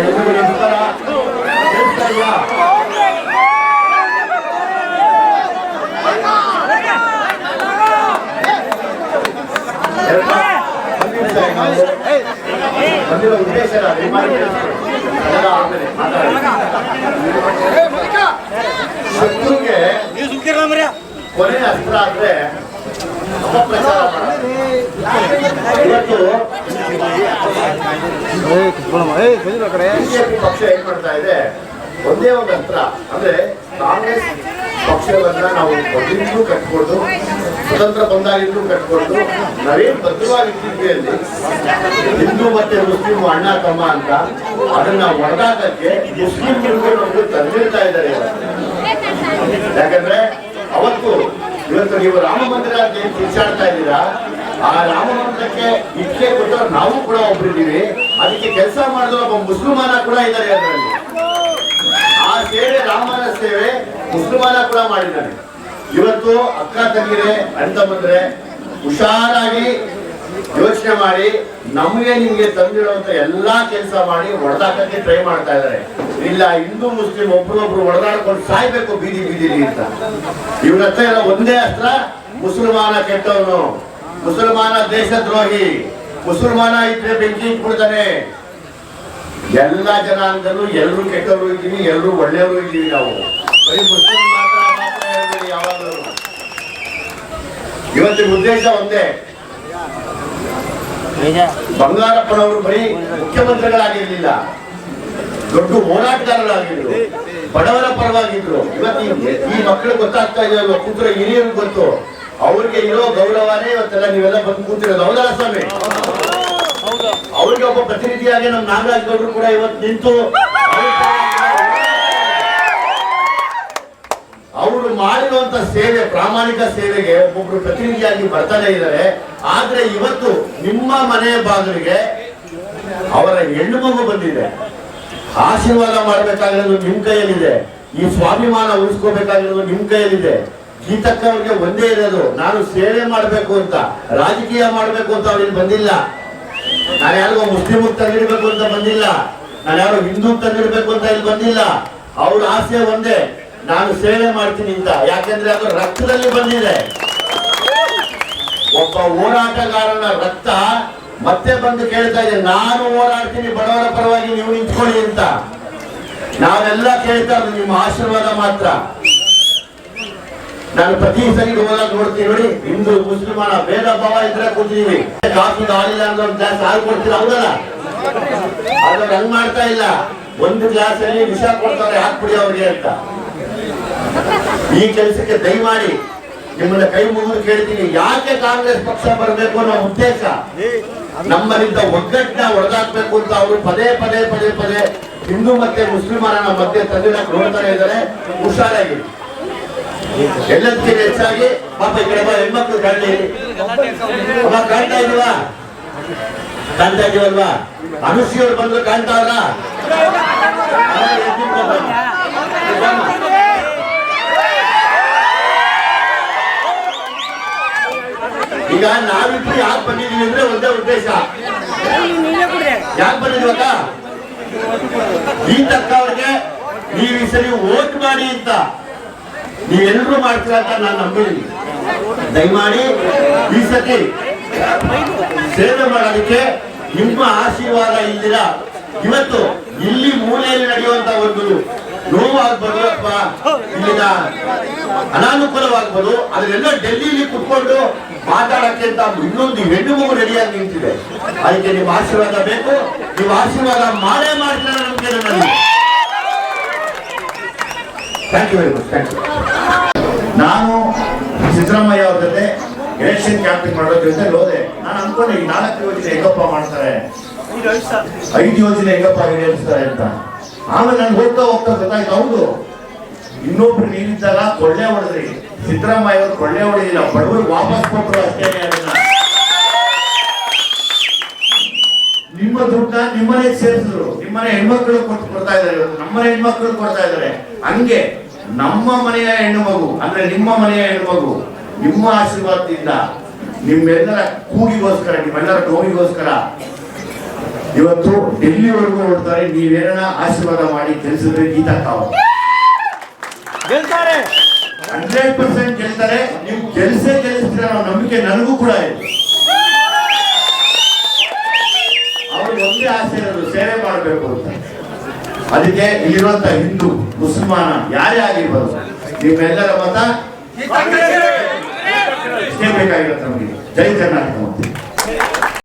ಎದುರುಗಡೆ ಉತ್ತರ ಕೇಳ್ತಾ ಇದೆಯಾ? ಕೊನೆ ಅಸ್ತ್ರ ಅಂದ್ರೆ ಅಪಪ್ರಚಾರ ಇವತ್ತು ಬಿಜೆಪಿ ಪಕ್ಷ ಏನ್ ಮಾಡ್ತಾ ಇದೆ? ಒಂದೇ ಒಂದು ಅಸ್ತ್ರ ಅಂದ್ರೆ ಕಾಂಗ್ರೆಸ್ ಪಕ್ಷವನ್ನ ನಾವು ಮೊದಲಿಂದಲೂ ಕಟ್ಕೊಂಡು ಸ್ವತಂತ್ರ ಬಂದಾಗಿಂದಲೂ ಕಟ್ಕೊಂಡು ನಾವೇನ್ ಭದ್ರವಾಗಿಟ್ಟಿದ್ವಿ ಅಲ್ಲಿ ಹಿಂದೂ ಮತ್ತೆ ಮುಸ್ಲಿಂ ಅಣ್ಣ ತಮ್ಮ ಅಂತ ಅದನ್ನ ಹೊರದಾಗಕ್ಕೆ ಮುಸ್ಲಿಂ ನಮ್ಗೆ ತಂದಿರ್ತಾ ಇದ್ದಾರೆ. ಯಾಕಂದ್ರೆ ಇವತ್ತು ನೀವು ರಾಮ ಮಂದಿರ ಏನ್ ಇದ್ದೀರಾ? ಆ ರಾಮ ಮಂದಿರಕ್ಕೆ ಇಟ್ಲೆ ಕೊಟ್ಟವ್ರು ನಾವು ಕೂಡ ಒಬ್ಬರಿದ್ದೀವಿ ಅದಕ್ಕೆ ಕೆಲಸ ಮಾಡಿದ ಒಬ್ಬ ಮುಸ್ಲಿಮಾನ ಕೂಡ ಇದ್ದಾರೆ ಅದರಲ್ಲಿ. ಆ ಸೇವೆ ರಾಮನ ಸೇವೆ ಮುಸ್ಲಿಮಾನ ಕೂಡ ಮಾಡಿದ್ದಾರೆ. ಇವತ್ತು ಅಕ್ಕ ತಂಗಿರೆ, ಅಣ್ಣ ತಮ್ಮಂದ್ರೆ, ಹುಷಾರಾಗಿ ಯೋಚನೆ ಮಾಡಿ, ನಮ್ಗೆ ನಿಮ್ಗೆ ತಂದಿರುವಂತ ಎಲ್ಲಾ ಕೆಲಸ ಮಾಡಿ ಹೊಡೆದಾಕಕ್ಕೆ ಟ್ರೈ ಮಾಡ್ತಾ ಇದ್ದಾರೆ ಇಲ್ಲ, ಹಿಂದೂ, ಮುಸ್ಲಿಂ ಒಬ್ರೊಬ್ರು ಹೊಡೆದಾಡ್ಕೊಂಡು ಸಾಯ್ಬೇಕು ಬೀದಿ ಬೀದಿಲಿ ಅಂತ. ಇವ್ರ ಹತ್ರ ಎಲ್ಲ ಒಂದೇ ಅಸ್ತ್ರ, ಮುಸಲ್ಮಾನ ಕೆಟ್ಟವನು. ಮುಸಲ್ಮಾನ ದೇಶದ್ರೋಹಿ. ಮುಸಲ್ಮಾನ ಇದ್ರೆ ಬೆಂಕಿ ಇಟ್ಬಿಡ್ತಾನೆ ಎಲ್ಲ ಜನಾಂಗದಲ್ಲೂ ಎಲ್ಲರೂ ಕೆಟ್ಟವರು ಇದ್ದೀವಿ ಎಲ್ಲರೂ ಒಳ್ಳೆಯವರು ಇದ್ದೀವಿ ನಾವು. ಬರೀ ಮುಸ್ಲಿಂ ಯಾವಾಗಲೂ. ಇವತ್ತಿನ ಉದ್ದೇಶ ಒಂದೇ. ಬಂಗಾರಪ್ಪನವರು ಬರೀ ಮುಖ್ಯಮಂತ್ರಿಗಳಾಗಿರ್ಲಿಲ್ಲ. ದೊಡ್ಡ ಹೋರಾಟಗಾರರಾಗಿದ್ರು. ಬಡವರ ಪರವಾಗಿದ್ರು. ಇವತ್ತು ಈ- ಮಕ್ಕಳು ಗೊತ್ತಾಗ್ತಾ ಇದೆ ಕೂತ್ರ ಹಿರಿಯರು ಗೊತ್ತು. ಅವ್ರಿಗೆ ಇರೋ ಗೌರವನೇ ಇವತ್ತೆಲ್ಲ ನೀವೆಲ್ಲ ಬಂದು ಕೂತಿರೋದು. ಹೌದಲ್ಲ ಸ್ವಾಮಿ? ಅವ್ರಿಗೆ ಒಬ್ಬ ಪ್ರತಿನಿಧಿಯಾಗಿ ನಮ್ಮ ನಾಗರಾಜ್ ಗೌಡರು ಕೂಡ ಇವತ್ತು ನಿಂತು ಅವರು ಮಾಡಿರುವಂತ ಸೇವೆ, ಪ್ರಾಮಾಣಿಕ ಸೇವೆಗೆ ಒಬ್ಬೊಬ್ರು ಪ್ರತಿನಿಧಿಯಾಗಿ ಬರ್ತಾನೆ ಇದ್ದಾರೆ. ಆದ್ರೆ ಇವತ್ತು ನಿಮ್ಮ ಮನೆಯ ಬಾಗಿಲಿಗೆ ಅವರ ಹೆಣ್ಣು ಮಗು ಬಂದಿದೆ. ಆಶೀರ್ವಾದ ಮಾಡಬೇಕಾಗಿರೋದು ನಿಮ್ ಕೈಯಲ್ಲಿದೆ. ಈ ಸ್ವಾಭಿಮಾನ ಉಳಿಸ್ಕೋಬೇಕಾಗಿರೋದು ನಿಮ್ ಕೈಯಲ್ಲಿದೆ. ಗೀತಕ್ಕ ಅವ್ರಿಗೆ ಒಂದೇ ಇರೋದು, ನಾನು ಸೇವೆ ಮಾಡಬೇಕು ಅಂತ, ರಾಜಕೀಯ ಮಾಡಬೇಕು ಅಂತ ಅವ್ರಿಗೆ ಬಂದಿಲ್ಲ. ನಾನು ಯಾರಿಗೋ ಮುಸ್ಲಿಮ್ ತಂದಿರ್ಬೇಕು ಅಂತ ಬಂದಿಲ್ಲ. ನಾನು ಯಾರೋ ಹಿಂದೂ ತಂದಿರ್ಬೇಕು ಅಂತ ಇಲ್ಲಿ ಬಂದಿಲ್ಲ. ಅವ್ರ ಆಸೆ ಒಂದೇ ನಾನು ಸೇವೆ ಮಾಡ್ತೀನಿ ಅಂತ. ಯಾಕೆಂದ್ರೆ ಅದು ರಕ್ತದಲ್ಲಿ ಬಂದಿದೆ. ಒಬ್ಬ ಹೋರಾಟಗಾರನ ರಕ್ತ ಮತ್ತೆ ಬಂದು ಕೇಳ್ತಾ ಇದೆ, ನಾನು ಹೋರಾಡ್ತೀನಿ, ಬಡವರ ಪರವಾಗಿ ನೀವು ನಿಂತ್ಕೊಳ್ಳಿ ಅಂತ. ನಾವೆಲ್ಲ ಕೇಳ್ತಾ ನಿಮ್ಮ ಆಶೀರ್ವಾದ ಮಾತ್ರ. ನಾನು ಪ್ರತಿ ಸರಿ ಹೋದಾಗ ನೋಡ್ತೀನಿ ನೋಡಿ, ಹಿಂದೂ, ಮುಸ್ಲಿಮಾನ ಭೇದ ಭಾವ ಇದ್ರೆ ಕೂತಿದೀವಿ. ಕಾಫಿ ಹಾಲಿಲ್ಲ ಅಂದ್ರೆ ಒಂದು ಗ್ಲಾಸ್ ಹಾಲು ಕೊಡ್ತೀರ? ಹೌದಲ್ಲ? ಆದ್ರೆ ಹಂಗ್ ಮಾಡ್ತಾ ಇಲ್ಲ. ಒಂದು ಗ್ಲಾಸ್ ಅಲ್ಲಿ ವಿಷ ಕೊಡ್ತಾರೆ, ಹಾಕ್ಬಿಡಿ ಅವ್ರಿಗೆ ಅಂತ. ಈ ಕೆಲಸಕ್ಕೆ ದಯಮಾಡಿ ನಿಮ್ಮನ್ನ ಕೈ ಮುಗಿದು ಕೇಳ್ತೀನಿ. ಯಾಕೆ ಕಾಂಗ್ರೆಸ್ ಪಕ್ಷ ಬರಬೇಕು ಅನ್ನೋ ಉದ್ದೇಶ ನಮ್ಮಲ್ಲಿದ್ದ ಒಗ್ಗಟ್ಟಿನ ಹೊಡೆದಾಕ್ಬೇಕು ಅಂತ ಅವರು ಪದೇ ಪದೇ ಪದೇ ಪದೇ ಹಿಂದೂ ಮತ್ತೆ ಮುಸ್ಲಿಮರ ಮಧ್ಯೆ ತಂದಿಡಕ್ ನೋಡ್ತಾ ಇದ್ದಾರೆ. ಹುಷಾರಾಗಿ. ಎಲ್ಲದಕ್ಕಿಂತ ಹೆಚ್ಚಾಗಿ ಪಾಪ ಈ ಕಡೆ ಹೆಣ್ಮಕ್ಳು ಕಾಣಲಿ. ಕಾಣ್ತಾ ಇದೀವಾ ಕಾಣ್ತಾ ಇದೀವಲ್ವಾ ಅನುಶ್ರೀ ಅವ್ರು ಕಾಣ್ತಾ ಕಾಣ್ತಾವ್ರ ಈಗ ನಾವಿಬ್ರು ಯಾಕೆ ಬಂದಿದೀವಿ ಅಂದ್ರೆ ಒಂದೇ ಉದ್ದೇಶ. ಯಾಕೆ ಬಂದಿದ್ವಕ್ಕ ಈ ತಕ್ಕ ಅವ್ರಿಗೆ ನೀವು ಈ ಸರಿ ಓದ್ ಮಾಡಿ ಅಂತ ನೀವೆಲ್ಲರೂ ಮಾಡ್ತೀರ ಅಂತ ನಾನು ನಂಬಿದ್ದೀನಿ. ದಯಮಾಡಿ ಈ ಸತಿ ಸೇವೆ ಮಾಡೋದಕ್ಕೆ ನಿಮ್ಮ ಆಶೀರ್ವಾದ ಇಲ್ದಿರ ಇವತ್ತು ಇಲ್ಲಿ ಮೂಲೆಯಲ್ಲಿ ನಡೆಯುವಂತ ಒಂದು ನೋವಾಗ ಅಥವಾ ಇಲ್ಲಿನ ಅನಾನುಕೂಲವಾಗ್ಬೋದು ಅದನ್ನೆಲ್ಲ ಡೆಲ್ಲಿಲಿ ಕುತ್ಕೊಂಡು ಮಾತಾಡಕ್ಕೆ ಅಂತ ಇನ್ನೊಂದು ಹೆಣ್ಣು ಮಗು ರೆಡಿಯಾಗಿ ನಿಂತಿದೆ. ಅದಕ್ಕೆ ನಿಮ್ಮ ಆಶೀರ್ವಾದ ಬೇಕು. ನೀವು ಆಶೀರ್ವಾದ ಮಾಡೇ ಮಾಡ್ತೀರ ನಮಗೆ thank you very much thank you ನಾನು ಸಿದ್ದರಾಮಯ್ಯ ಅವ್ರ ಜೊತೆ ಎಲೆಕ್ಷನ್ ಕ್ಯಾಂಪಿಂಗ್ ಮಾಡೋದ್ರ ಜೊತೆ ಹೋದೆ. ನಾನು ಅನ್ಕೊಂಡೆ ಈ ನಾಲ್ಕು ಯೋಜನೆ ಹೆಂಗಪ್ಪ ಮಾಡ್ತಾರೆ. ಐದು ಯೋಜನೆ ಹೆಂಗಪ್ಪ ಈಡೇರಿಸ್ತಾರೆ ಅಂತ. ಆಮೇಲೆ ನಾನು ಹೋಗ್ತಾ ಹೋಗ್ತಾ ಗೊತ್ತಾಯ್ತು, ಹೌದು. ಇನ್ನೊಬ್ರು ನೀವಿದ್ದಾಗ ಕೊಳ್ಳೆ ಹೊಡೆದ್ರಿ. ಸಿದ್ದರಾಮಯ್ಯ ಅವರು ಕೊಳ್ಳೆ ಹೊಡೆದಿಲ್ಲ. ಬಡವರು ವಾಪಸ್ ಕೊಟ್ಟರು ಅಷ್ಟೇ ಅದನ್ನ. ನಿಮ್ಮ ದುಡ್ಡ ನಿಮ್ಮನೆ ಸೇರಿಸಿದ್ರು. ನಿಮ್ಮನೆ ಹೆಣ್ಮಕ್ಳು ಕೊಟ್ಟು ಕೊಡ್ತಾ ಇದಾರೆ ಇವತ್ತು. ನಮ್ಮನೆ ಹೆಣ್ಮಕ್ಳು ಕೊಡ್ತಾ ಇದ್ದಾರೆ. ಹಂಗೆ ನಮ್ಮ ಮನೆಯ ಹೆಣ್ಣು ಮಗು, ಅಂದ್ರೆ ನಿಮ್ಮ ಮನೆಯ ಹೆಣ್ಣು ಮಗು, ನಿಮ್ಮ ಆಶೀರ್ವಾದದಿಂದ ನಿಮ್ಮೆಲ್ಲರ ಕೂಗಿಗೋಸ್ಕರ, ನಿಮ್ಮೆಲ್ಲರ ನೋವಿಗೋಸ್ಕರ ಇವತ್ತು ಡೆಲ್ಲಿವರೆಗೂ ಹೊರಡ್ತಾರೆ ನೀವೇನ ಆಶೀರ್ವಾದ ಮಾಡಿ ತಿಳಿಸಿದ್ರೆ ಗೀತಾ ಕಾವು ಗೆಲ್ತಾರೆ. ಹಂಡ್ರೆಡ್ ಪರ್ಸೆಂಟ್ ಗೆಲ್ತಾರೆ. ನೀವು ಗೆಲ್ಸೇ ಗೆಲ್ಲಿಸ್ತೀರ ಅನ್ನೋ ನಂಬಿಕೆ ನನಗೂ ಕೂಡ ಇದೆ. ಅವ್ರಿಗೆ ಒಂದೇ ಆಸೆ ಇರೋದು ಸೇವೆ ಮಾಡಬೇಕು ಅಂತ. ಅದಕ್ಕೆ ಇಲ್ಲಿರುವಂತ ಹಿಂದೂ ಮುಸಲ್ಮಾನ ಯಾರೇ ಆಗಿರ್ಬೋದು ನಿಮ್ಮೆಲ್ಲರ ಮತ ಇಷ್ಟೇ ಬೇಕಾಗಿರುತ್ತೆ ನಮಗೆ. ಜೈ ಕರ್ನಾಟಕ ಮತ್ತೆ